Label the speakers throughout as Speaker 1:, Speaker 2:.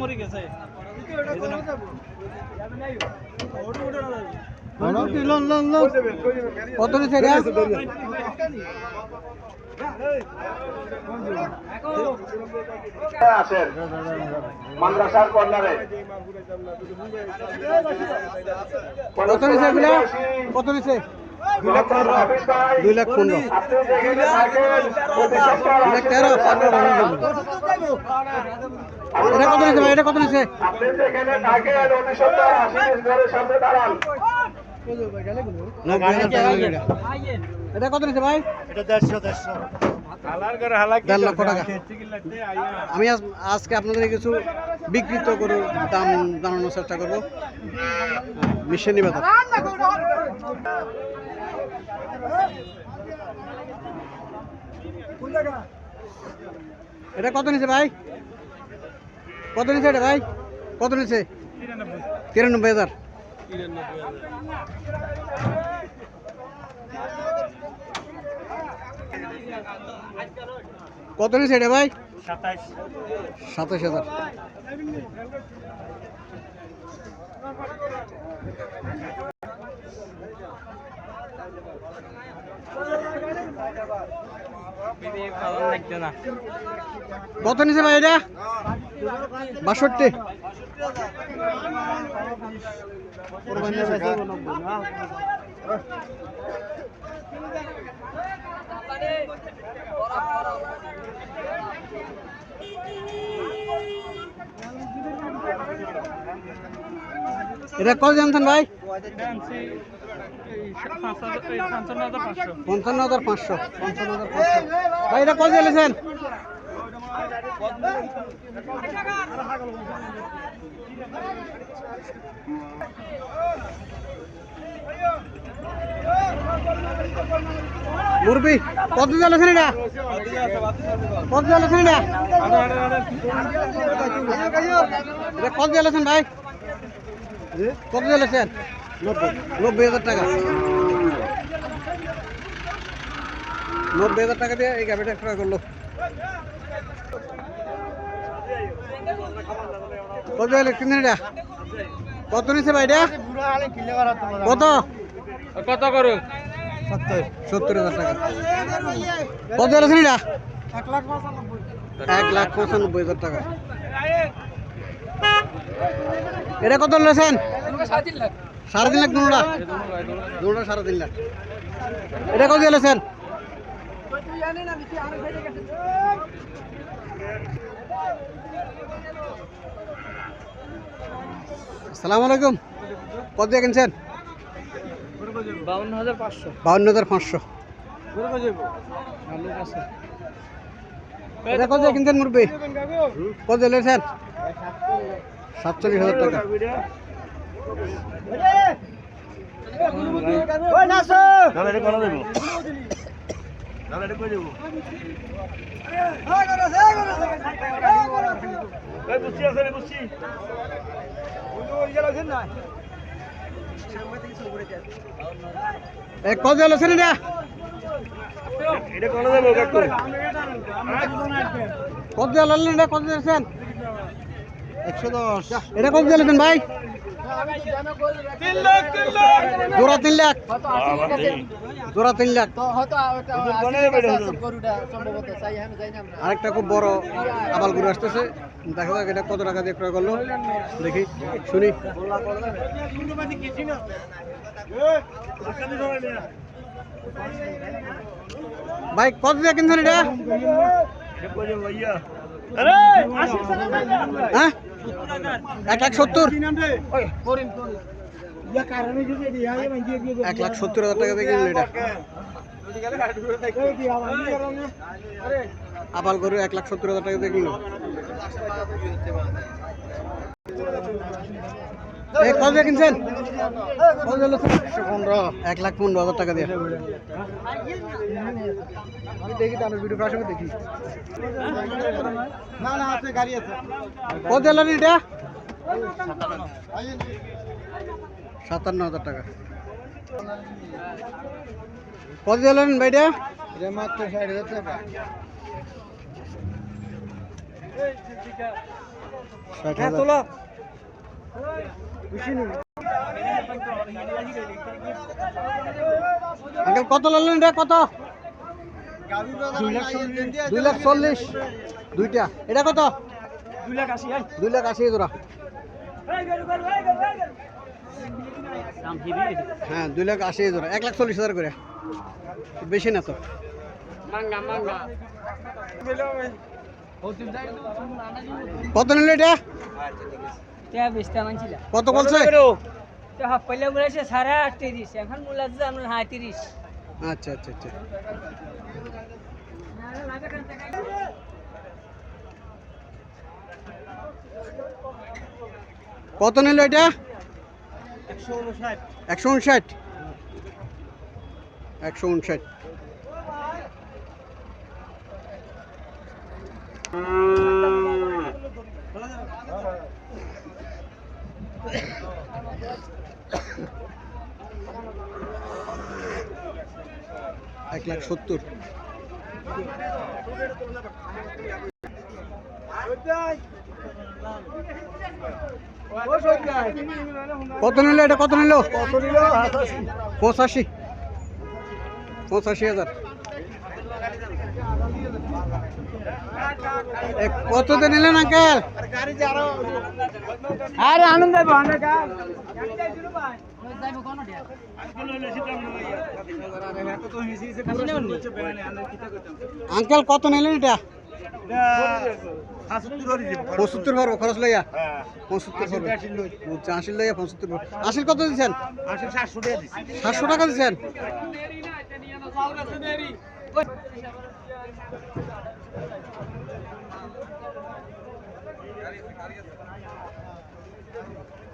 Speaker 1: মরে গেছে
Speaker 2: কত
Speaker 3: আসেন মাদ্রাসার কর্নারে
Speaker 2: কত নিচ্ছে দুই লাখ পনেরো দুই লাখ তেরো এটা কত নিচ্ছে ভাই? এটা কত নিচ্ছে?
Speaker 3: আপনি যেখানে থাকেন অতি সপ্তাহে আশি ঘরের সামনে দাঁড়ান
Speaker 2: এটা কত নিচ্ছে ভাই দেড় লক্ষ টাকা। আমি আজ- আজকে আপনাদের কিছু বিকৃত করে দাম জানানোর চেষ্টা করব। মিশন নিবেদন এটা কত নিচ্ছে ভাই? কত নিচ্ছে এটা ভাই? কত নিচ্ছে তিরানব্বই হাজার। কত নিচ্ছে এটা ভাই? সাতাশ হাজার। কত নিচ্ছে ভাই এটা? বাষট্টি। এটা কত জানতেন ভাই? পঞ্চান্ন হাজার পাঁচশো। পঞ্চান্ন হাজার পাঁচশো। ভাই এটা কত চলেছেন মুরবি কত চলেছেন এটা? কত চলেছেন এটা? কত চলেছেন ভাই? কত চলেছেন নব্বই হাজার টাকা। নব্বই হাজার টাকা দিয়ে এই গাড়িটা ক্রয় করল। কত হলে কিনে এটা কত নিচ্ছে ভাই এটা? কত?
Speaker 1: কত করো
Speaker 2: সত্তর। হাজার টাকা। কত এটা এক লাখ পঁচানব্বই হাজার টাকা। এটা কত লেছেন সাড়ে তিন লাখ। দুটা দুটা সাড়ে তিন লাখ। এটা কত লেছেন আসসালামু আলাইকুম। কত দিয়ে কিনছেন?
Speaker 1: বাউন্ন হাজার পাঁচশো।
Speaker 2: বাউন্ন হাজার পাঁচশো এটা কত দিয়ে কিনছেন মুরব্বী? কত দিয়ে লেছেন সাতচল্লিশ হাজার টাকা। এ কত এটা কত দিয়ে লালেন এটা কত দিয়েছেন একশো দশ এটা কত দিয়ে লেছেন ভাই? জোড়া তিন লাখ। জোড়া তিন লাখ। আরেকটা খুব বড় আবাল গরু আসতেছে। দেখা যাক এটা কত টাকা দিয়ে ক্রয় করল। দেখি শুনি। ভাই কত দিয়ে কিনছেন এটা? হ্যাঁ? এক লাখ সত্তর। এক লাখ সত্তর হাজার টাকা দিয়ে এটা আবাল করে এক লাখ সত্তর হাজার টাকা এই কত দিয়ে কিনছেন? এক লাখ পনেরো হাজার টাকা দিয়ে। আমি দেখি তো ভিডিও করার দেখি। না না আছে গাড়ি আছে। কত দিলেন এটা? সাতান্ন হাজার টাকা। কত দিলেন ভাইটা মাত্র ষাট হাজার টাকা। ষাট হাজার। আঙ্কেল, কত লাগলেন রে, কত? দুই লাখ চল্লিশ। দুইটা। এটা কত? দুই লাখ আশি জোড়া হ্যাঁ দুই লাখ আশি জোড়া এক লাখ চল্লিশ হাজার করে। বেশি না তো। কত নিল এটা? কত বলছে?
Speaker 4: পয়লা বলেছে সাড়ে এখন মূল্য আছে আপনার হ্যাঁ
Speaker 2: আচ্ছা আচ্ছা আচ্ছা। কত নিল এটা? একশো উনষাট। একশো উনষাট। এক লাখ সত্তর। কত নিল এটা? কত নিল? পঁচাশি। পঁচাশি হাজার। কততে নিলেন আঙ্কেল?
Speaker 4: আরে, আনন্দ
Speaker 2: আঙ্কেল, কত নিলেন এটা? পঁচাত্তর পারব, খরচ লইয়া? পঁচাত্তর পারব। আচ্ছা আশির লইয়া পঁচাত্তর আশির কত দিচ্ছেন? সাতশো টাকা দিচ্ছেন।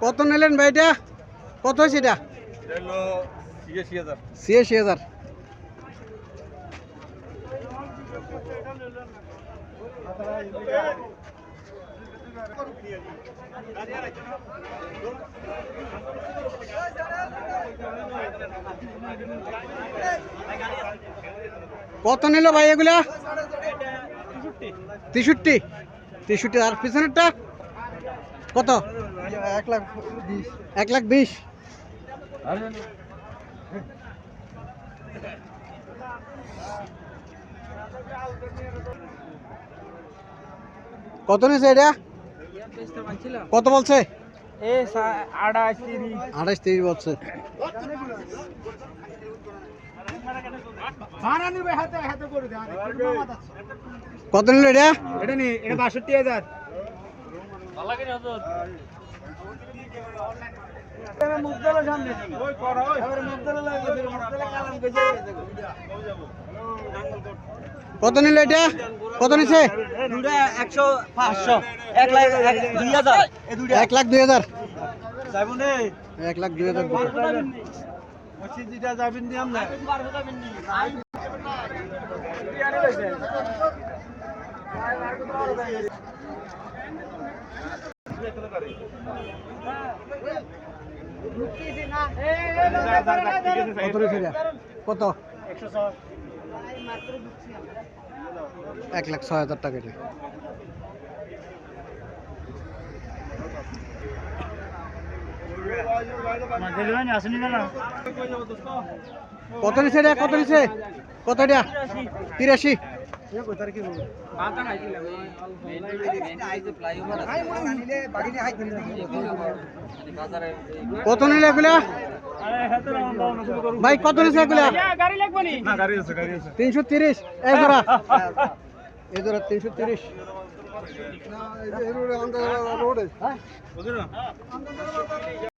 Speaker 2: কত নিলেন ভাই এটা? কত হয়েছে এটা? ছিয়াশি হাজার। কত নিল ভাই এগুলা? তেষট্টি। তেষট্টি। আর পিছনেরটা? কত? এক লাখ বিশ। এক লাখ বিশ কত নিয়েছে এটা? কত বলছে?
Speaker 4: এ আড়াইশ
Speaker 2: আঠাশ তিরিশ বলছে। কত নিল এটা?
Speaker 1: এটা নি এটা বাষট্টি হাজার।
Speaker 2: কত নিল এটা? কত নিছে?
Speaker 4: এক লাখ দুই হাজার।
Speaker 2: এক লাখ দুই হাজার এক লাখ দুই হাজার দুটো। কত? এক লাখ ছয় হাজার টাকা এটা। কত নিছে কত নিছে? কত এটা? তিরাশি। কত নিলে এগুলা ভাই কত নিছে এগুলা
Speaker 4: গাড়ি লাগবে নি?
Speaker 2: তিনশো তিরিশ এই জোড়া এই জোড়া তিনশো তিরিশ